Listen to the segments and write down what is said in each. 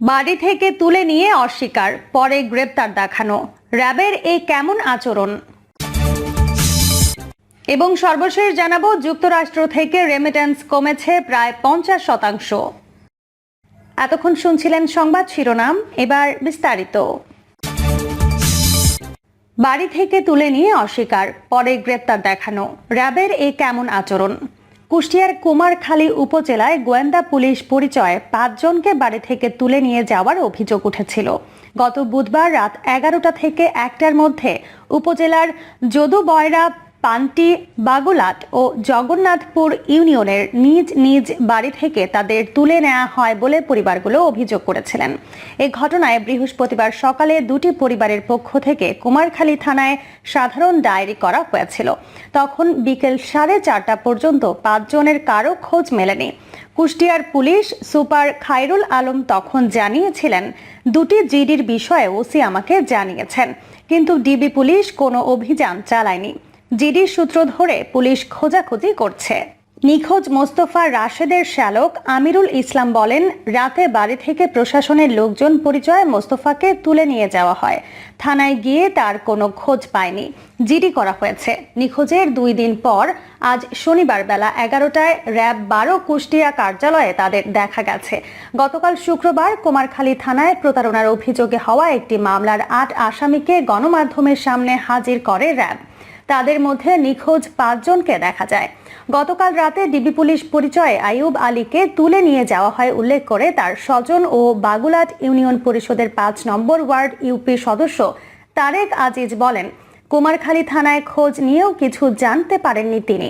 বাড়ি থেকে তুলে নিয়ে অস্বীকার, পরে গ্রেপ্তার দেখানো। র্যাবের এই কেমন আচরণ? এবং সর্বশেষ জানাব, যুক্তরাষ্ট্র থেকে রেমিটেন্স কমেছে প্রায় পঞ্চাশ শতাংশ। এতক্ষণ শুনছিলেন সংবাদ শিরোনাম, এবার বিস্তারিত। বাড়ি থেকে তুলে নিয়ে অস্বীকার, পরে গ্রেপ্তার দেখানো। র্যাবের এই কেমন আচরণ? কুষ্টিয়ার কুমারখালী উপজেলায় গোয়েন্দা পুলিশ পরিচয়ে পাঁচজনকে বাড়ি থেকে তুলে নিয়ে যাওয়ার অভিযোগ উঠেছিল। গত বুধবার রাত এগারোটা থেকে একটার মধ্যে উপজেলার যদু বয়রা পান্টি বাগুলাট ও জগন্নাথপুর ইউনিয়নের নিজ নিজ বাড়ি থেকে তাদের তুলে নেওয়া হয় বলে পরিবারগুলো অভিযোগ করেছিলেন। এ ঘটনায় বৃহস্পতিবার সকালে দুটি পরিবারের পক্ষ থেকে কুমারখালী থানায় সাধারণ ডায়েরি করা হয়েছিল। তখন বিকেল সাড়ে চারটা পর্যন্ত পাঁচজনের কারও খোঁজ মেলেনি। কুষ্টিয়ার পুলিশ সুপার খায়রুল আলম তখন জানিয়েছিলেন, দুটি জিডির বিষয়ে ওসি আমাকে জানিয়েছেন, কিন্তু ডিবি পুলিশ কোনো অভিযান চালায়নি। জিডির সূত্র ধরে পুলিশ খোঁজাখুঁজি করছে। নিখোঁজ মোস্তফা রাশেদের শ্যালক আমিরুল ইসলাম বলেন, রাতে বাড়ি থেকে প্রশাসনের লোকজন পরিচয়ে মোস্তফাকে তুলে নিয়ে যাওয়া হয়। থানায় গিয়ে তার কোনো খোঁজ পায়নি। জিডি করা হয়েছে। নিখোঁজের দুই দিন পর আজ শনিবার বেলা এগারোটায় র্যাব বারো কুষ্টিয়া কার্যালয়ে তাদের দেখা গেছে। গতকাল শুক্রবার কুমারখালী থানায় প্রতারণার অভিযোগে হওয়া একটি মামলার আট আসামিকে গণমাধ্যমের সামনে হাজির করে র্যাব। তাদের মধ্যে নিখোঁজ পাঁচজনকে দেখা যায়। গতকাল রাতে ডিবি পুলিশ পরিচয়ে আইয়ুব আলীকে তুলে নিয়ে যাওয়া হয় উল্লেখ করে তার স্বজন ও বাগুলাট ইউনিয়ন পরিষদের পাঁচ নম্বর ওয়ার্ড ইউপি সদস্য তারেক আজিজ বলেন, কুমারখালী থানায় খোঁজ নিয়েও কিছু জানতে পারেননি তিনি।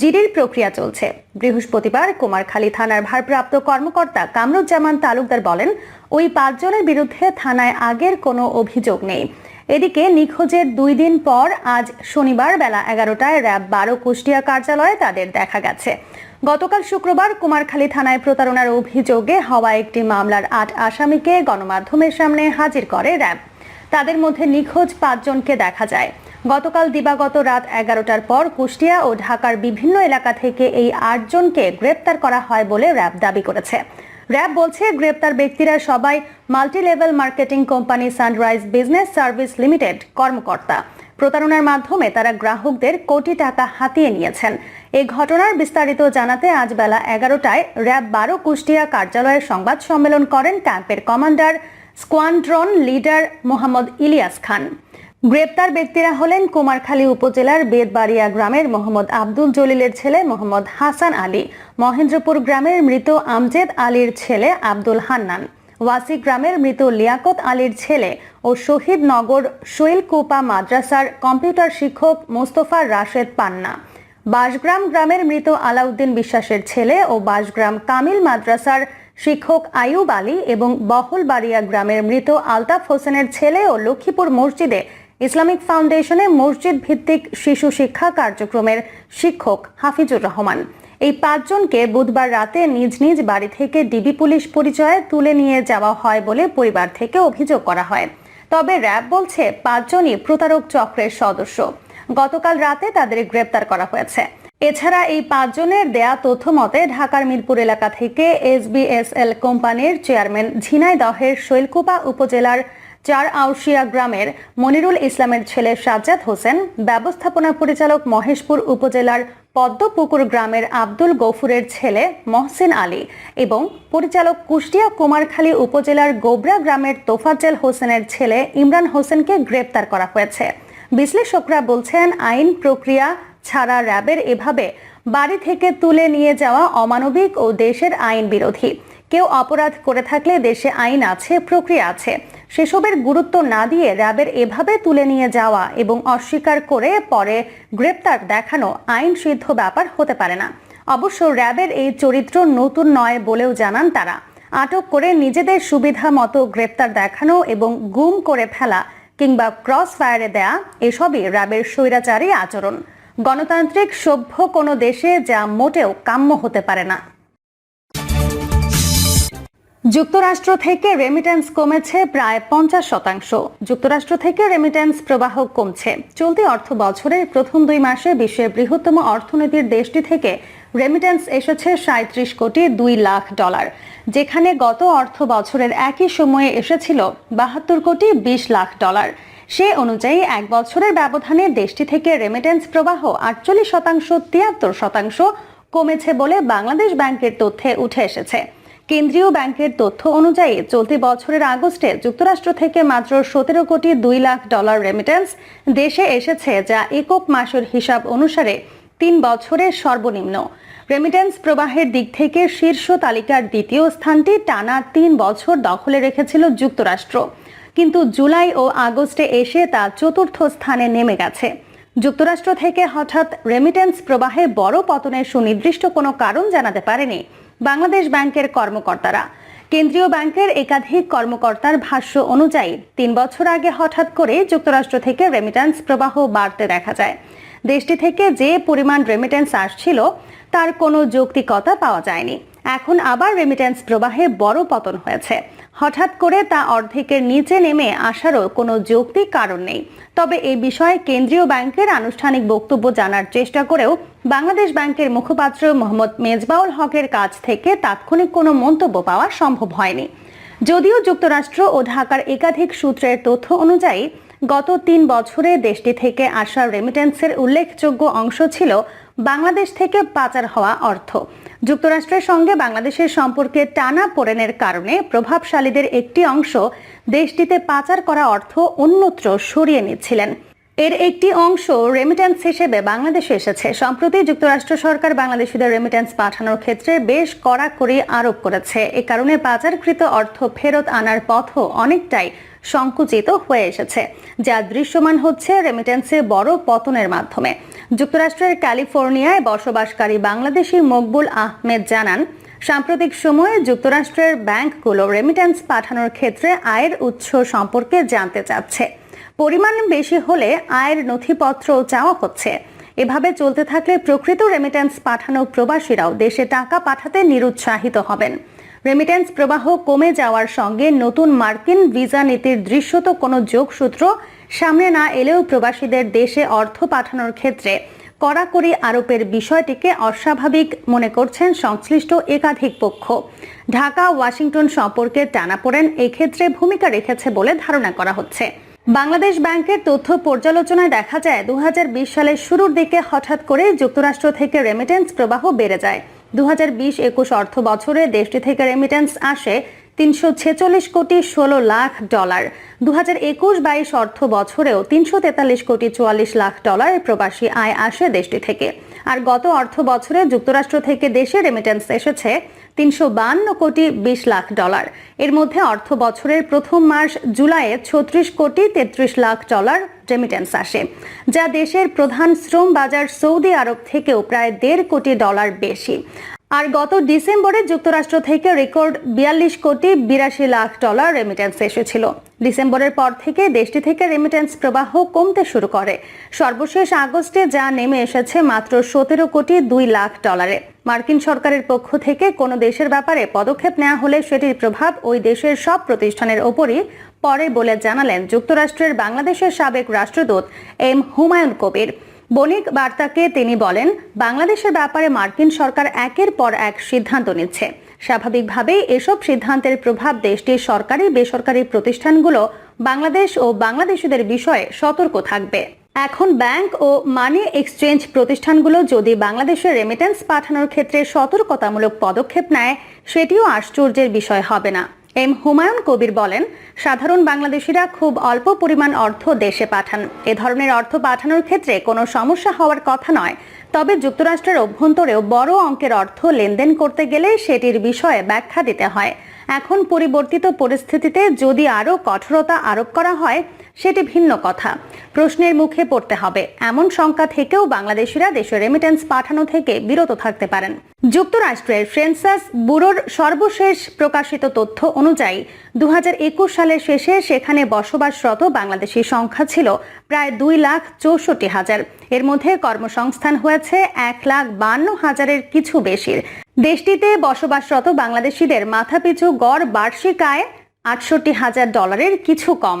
জিডির প্রক্রিয়া চলছে। বৃহস্পতিবার কুমারখালী থানার ভারপ্রাপ্ত কর্মকর্তা কামরুজ্জামান তালুকদার বলেন, ওই পাঁচজনের বিরুদ্ধে থানায় আগের কোনো অভিযোগ নেই। এদিকে নিখোঁজের দুই দিন পর আজ শনিবার বেলা এগারোটায় র্যাব বারো কুষ্টিয়া কার্যালয়ে তাদের দেখা গেছে। গতকাল শুক্রবার কুমারখালী থানায় প্রতারণার অভিযোগে হওয়া একটি মামলার আট আসামিকে গণমাধ্যমের সামনে হাজির করে র্যাব। তাদের মধ্যে নিখোঁজ পাঁচজনকে দেখা যায়। গতকাল দিবাগত রাত এগারোটার পর কুষ্টিয়া ও ঢাকার বিভিন্ন এলাকা থেকে এই আটজনকে গ্রেপ্তার করা হয় বলে র্যাব দাবি করেছে। র্যাব বলছে গ্রেপ্তার ব্যক্তিরা সবাই multi level marketing company Sunrise business service limited কর্মকর্তা। প্রতারণার মাধ্যমে তারা গ্রাহকদের কোটি টাকা হাতিয়ে নিয়েছেন। এই ঘটনার বিস্তারিত জানাতে আজ বেলা এগারোটায় র্যাব বারো কুষ্টিয়া কার্যালয়ে সংবাদ সম্মেলন করেন ক্যাম্পের commander squadron leader Mohammad Ilyas Khan. গ্রেপ্তার ব্যক্তিরা হলেন কুমারখালী উপজেলার বেদবাড়িয়া গ্রামের মোহাম্মদ আব্দুল জলিলের ছেলে মোহাম্মদ হাসান আলী, মহেন্দ্রপুর গ্রামের মৃত আমজেদ আলীর ছেলে আব্দুল হান্নান, ওয়াসি গ্রামের মৃত লিয়াকত আলীর ছেলে ও শহীদ নগর শৈলকুপা মাদ্রাসার কম্পিউটার শিক্ষক মোস্তফা রাশেদ পান্না, বাসগ্রাম গ্রামের মৃত আলাউদ্দিন বিশ্বাসের ছেলে ও বাসগ্রাম কামিল মাদ্রাসার শিক্ষক আয়ুব আলী এবং বহলবাড়িয়া গ্রামের মৃত আলতাফ হোসেনের ছেলে ও লক্ষ্মীপুর মসজিদে ইসলামিক ফাউন্ডেশনে মসজিদ ভিত্তিক শিশু শিক্ষা কার্যক্রমের শিক্ষক হাফিজুর রহমান। এই পাঁচজনকে বুধবার রাতে নিজ নিজ বাড়ি থেকে ডিবি পুলিশ পরিচয়ে তুলে নিয়ে যাওয়া হয় বলে পরিবার থেকে অভিযোগ করা হয়। তবে র্যাব বলছে, পাঁচজনই প্রতারক চক্রের সদস্য। গতকাল রাতে তাদের গ্রেপ্তার করা হয়েছে। এছাড়া এই পাঁচজনের দেয়া তথ্য মতে, ঢাকার মিরপুর এলাকা থেকে এসবিএসএল কোম্পানির চেয়ারম্যান ঝিনাইদহের শৈলকুপা উপজেলার চার আউশিয়া গ্রামের মনিরুল ইসলামের ছেলে সাজ্জাদ হোসেন, ব্যবস্থাপনা পরিচালক মহেশপুর উপজেলার পদ্মপুকুর গ্রামের আব্দুল গফুরের ছেলে মহসিন আলী এবং পরিচালক কুষ্টিয়া কুমারখালী উপজেলার গোবরা গ্রামের তোফাজ্জেল হোসেনের ছেলে ইমরান হোসেনকে গ্রেপ্তার করা হয়েছে। বিশ্লেষকরা বলছেন, আইন প্রক্রিয়া ছাড়া র্যাবের এভাবে বাড়ি থেকে তুলে নিয়ে যাওয়া অমানবিক ও দেশের আইন বিরোধী। কেউ অপরাধ করে থাকলে দেশে আইন আছে, প্রক্রিয়া আছে। সেসবের গুরুত্ব না দিয়ে র্যাবের এভাবে তুলে নিয়ে যাওয়া এবং অস্বীকার করে পরে গ্রেপ্তার দেখানো আইন সিদ্ধ ব্যাপার হতে পারে না। অবশ্য র্যাবের এই চরিত্র নতুন নয় বলেও জানান তারা। আটক করে নিজেদের সুবিধা মতো গ্রেপ্তার দেখানো এবং গুম করে ফেলা কিংবা ক্রস ফায়ারে দেয়া, এসবই র্যাবের স্বৈরাচারী আচরণ। গণতান্ত্রিক সভ্য কোনো দেশে যা মোটেও কাম্য হতে পারে না। যুক্তরাষ্ট্র থেকে রেমিটেন্স কমেছে প্রায় পঞ্চাশ শতাংশ। যুক্তরাষ্ট্র থেকে রেমিটেন্স প্রবাহ কমছে। চলতি অর্থ বছরের প্রথম দুই মাসে বিশ্বের বৃহত্তম অর্থনীতির দেশটি থেকে রেমিটেন্স এসেছে সাঁত্রিশ কোটি দুই লাখ ডলার, যেখানে গত অর্থ বছরের একই সময়ে এসেছিল বাহাত্তর কোটি বিশ লাখ ডলার। সে অনুযায়ী এক বছরের ব্যবধানে দেশটি থেকে রেমিটেন্স প্রবাহ আটচল্লিশ শতাংশ, তিয়াত্তর শতাংশ কমেছে বলে বাংলাদেশ ব্যাংকের তথ্যে উঠে এসেছে। কেন্দ্রীয় ব্যাংকের তথ্য অনুযায়ী চলতি বছরের আগস্টে যুক্তরাষ্ট্র থেকে মাত্র সতেরো কোটি দুই লাখ ডলার রেমিটেন্স দেশে এসেছে যা একক মাসের হিসাব অনুসারে তিন বছরের সর্বনিম্ন। রেমিটেন্স প্রবাহের দিক থেকে শীর্ষ তালিকার দ্বিতীয় স্থানটি টানা তিন বছর দখলে রেখেছিল যুক্তরাষ্ট্র। কিন্তু জুলাই ও আগস্টে এসে তা চতুর্থ স্থানে নেমে গেছে। যুক্তরাষ্ট্র থেকে হঠাৎ রেমিটেন্স প্রবাহে বড় পতনের সুনির্দিষ্ট কোনো কারণ জানাতে পারেনি বাংলাদেশ ব্যাংকের কর্মকর্তারা। কেন্দ্রীয় ব্যাংকের একাধিক কর্মকর্তার ভাষ্য অনুযায়ী, তিন বছর আগে হঠাৎ করে যুক্তরাষ্ট্র থেকে রেমিটেন্স প্রবাহ বাড়তে দেখা যায়। দেশটি থেকে যে পরিমাণ রেমিটেন্স আসছিল, তার কোনো যৌক্তিকতা পাওয়া যায়নি। এখন আবার রেমিটেন্স প্রবাহে বড় পতন হয়েছে। হঠাৎ করে তা অর্ধেকের নিচে নেমে আসারও কোনো যৌক্তিক কারণ নেই। তবে এই বিষয়ে কেন্দ্রীয় ব্যাংকের আনুষ্ঠানিক বক্তব্য জানার চেষ্টা করেও বাংলাদেশ ব্যাংকের মুখপাত্র মোহাম্মদ মেজবাউল হকের কাছ থেকে তাৎক্ষণিক কোনো মন্তব্য পাওয়া সম্ভব হয়নি। যদিও যুক্তরাষ্ট্র ও ঢাকার একাধিক সূত্রের তথ্য অনুযায়ী, গত তিন বছরে দেশটি থেকে আসা রেমিটেন্সের উল্লেখযোগ্য অংশ ছিল বাংলাদেশ থেকে পাচার হওয়া অর্থ। যুক্তরাষ্ট্রের সঙ্গে বাংলাদেশের সম্পর্কে টানা পোড়েনের কারণে প্রভাবশালীদের একটি অংশ দেশটিতে পাচার করা অর্থ অন্যত্র সরিয়ে নিচ্ছিলেন। এর একটি অংশ রেমিটেন্স হিসেবে বাংলাদেশে এসেছে। সম্প্রতি যুক্তরাষ্ট্র সরকার বাংলাদেশিদের রেমিটেন্স পাঠানোর ক্ষেত্রে বেশ কড়াকড়ি আরোপ করেছে। এ কারণে পাচারকৃত অর্থ ফেরত আনার পথও অনেকটাই সংকুচিত হয়ে এসেছে, যা দৃশ্যমান হচ্ছে রেমিটেন্সের বড় পতনের মাধ্যমে। যুক্তরাষ্ট্রের ক্যালিফোর্নিয়ায় বসবাসকারী বাংলাদেশি মকবুল আহমেদ জানান, সাম্প্রতিক সময়ে যুক্তরাষ্ট্রের ব্যাংকগুলো রেমিটেন্স পাঠানোর ক্ষেত্রে আয়ের উৎস সম্পর্কে জানতে চাচ্ছে। পরিমাণ বেশি হলে আয়ের নথিপত্র চাওয়া হচ্ছে। এভাবে চলতে থাকলে প্রকৃত রেমিটেন্স পাঠানো প্রবাসীরাও দেশে টাকা পাঠাতে নিরুৎসাহিত হবেন। রেমিটেন্স প্রবাহ কমে যাওয়ার সঙ্গে নতুন মার্কিন ভিসা নীতির দৃশ্যত কোনো যোগসূত্র সামনে না এলেও প্রবাসীদের দেশে অর্থ পাঠানোর ক্ষেত্রে কড়াকড়ি আরোপের বিষয়টিকে অস্বাভাবিক মনে করছেন সংশ্লিষ্ট একাধিক পক্ষ। ঢাকা, ওয়াশিংটন সম্পর্কে টানাপোড়েন এক্ষেত্রে ভূমিকা রেখেছে বলে ধারণা করা হচ্ছে। বাংলাদেশ ব্যাংকের তথ্য পর্যালোচনায় দেখা যায় দু হাজার বিশ সালের শুরুর দিকে হঠাৎ করে যুক্তরাষ্ট্র থেকে রেমিটেন্স প্রবাহ বেড়ে যায়। দু হাজার বিশ একুশ অর্থ বছরে দেশটি থেকে রেমিটেন্স আসে তিনশো ছেচল্লিশ কোটি ষোলো লাখ ডলার। দু হাজার একুশ বাইশ অর্থ বছরেও তিনশো তেতাল্লিশ কোটি চুয়াল্লিশ লাখ ডলার প্রবাসী আয় আসে দেশটি থেকে। আর গত অর্থ বছরে যুক্তরাষ্ট্র থেকে দেশে রেমিটেন্স এসেছে তিনশো কোটি বিশ লাখ ডলার। এর মধ্যে অর্থ বছরের প্রথম মাস জুলাইয়ে ছত্রিশ কোটি তেত্রিশ লাখ ডলার রেমিটেন্স আসে, যা দেশের প্রধান শ্রম বাজার সৌদি আরব থেকেও প্রায় দেড় কোটি ডলার বেশি। আর গত ডিসেম্বরে যুক্তরাষ্ট্র থেকে রেকর্ড বিয়াল্লিশ কোটি বিরাশি লাখ ডলার রেমিটেন্স এসেছিল। ডিসেম্বরের পর থেকে দেশটি থেকে রেমিটেন্স প্রবাহ কমতে শুরু করে। সর্বশেষ আগস্টে যা নেমে এসেছে মাত্র সতেরো কোটি দুই লাখ ডলারে। মার্কিন সরকারের পক্ষ থেকে কোনো দেশের ব্যাপারে পদক্ষেপ নেওয়া হলে সেটির প্রভাব ওই দেশের সব প্রতিষ্ঠানের ওপরই পরে বলে জানালেন যুক্তরাষ্ট্রের বাংলাদেশের সাবেক রাষ্ট্রদূত এম হুমায়ুন কবির। বণিক বার্তাকে তিনি বলেন, বাংলাদেশের ব্যাপারে মার্কিন সরকার একের পর এক সিদ্ধান্ত নিচ্ছে। স্বাভাবিকভাবেই এসব সিদ্ধান্তের প্রভাব দেশটির সরকারি, বেসরকারি প্রতিষ্ঠানগুলো বাংলাদেশ ও বাংলাদেশিদের বিষয়ে সতর্ক থাকবে। এখন ব্যাংক ও মানি এক্সচেঞ্জ প্রতিষ্ঠানগুলো যদি বাংলাদেশের রেমিটেন্স পাঠানোর ক্ষেত্রে সতর্কতামূলক পদক্ষেপ নেয়, সেটিও আশ্চর্যের বিষয় হবে না। এম হুমায়ুন কবির বলেন, সাধারণ বাংলাদেশিরা খুব অল্প পরিমাণ অর্থ দেশে পাঠান। এ ধরনের অর্থ পাঠানোর ক্ষেত্রে কোনো সমস্যা হওয়ার কথা নয়। তবে যুক্তরাষ্ট্রের অভ্যন্তরেও বড় অঙ্কের অর্থ লেনদেন করতে গেলে সেটির বিষয়ে ব্যাখ্যা দিতে হয়। এখন পরিবর্তিত পরিস্থিতিতে যদি আরও কঠোরতা আরোপ করা হয়, সেটি ভিন্ন কথা। প্রশ্নের মুখে পড়তে হবে, এমন শঙ্কা থেকেও বাংলাদেশিরা দেশে রেমিটেন্স পাঠানো থেকে বিরত থাকতে পারেন। যুক্তরাষ্ট্রের ফ্রেন্সাস ব্যুরোর সর্বশেষ প্রকাশিত তথ্য অনুযায়ী দু হাজার একুশ সালের শেষে সেখানে বসবাসরত বাংলাদেশি সংখ্যা ছিল প্রায় দুই লাখ চৌষট্টি হাজার। এর মধ্যে কর্মসংস্থান হয়েছে এক লাখ বান্ন হাজারের কিছু বেশির দেশটিতে বসবাসরত বাংলাদেশিদের মাথাপিছু গড় বার্ষিক আয় আটষট্টি হাজার ডলারের কিছু কম।